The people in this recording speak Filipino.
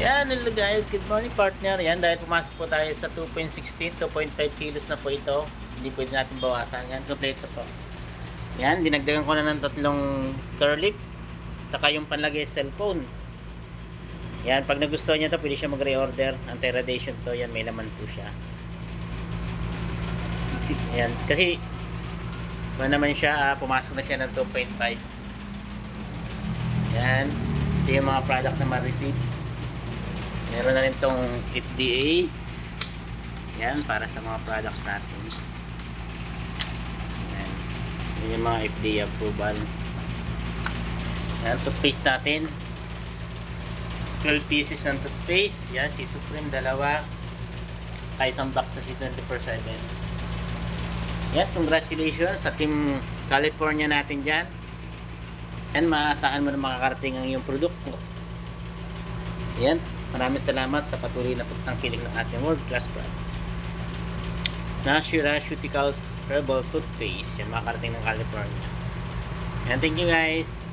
Yan, hello guys. Good morning partner. Yan, dahil pumasok po tayo sa 2.16, 2.5 kilos na po ito. Hindi pwede natin bawasan. Yan, kompleto po. Yan, dinagdagan ko na ng tatlong curlip. Taka yung panlagay cellphone. Yan, pag nagustuhan niya to, pwede siya mag-reorder. Anti-radiation to. Yan, may laman po siya. Sisik. Yan, kasi ano naman siya, ah, pumasok na siya ng 2.5. Yan. Ito yung mga product na ma-receive. Meron na rin tong FDA. Yan, para sa mga products natin. Yan. Yung mga FDA approval. Yan, toothpaste natin. 12 pieces ng toothpaste. Yan, si Supreme, dalawa. Kaya isang box na si 24-7. Yan, congratulations sa Team California natin dyan. Yan, maasahan mo na makakarating ang iyong produkto. Yan, maraming salamat sa patuloy na pagtangkilik ng ating world class products. Naturaceuticals Herbal Toothpaste. Yan, makakarating ng California. Yan, thank you guys.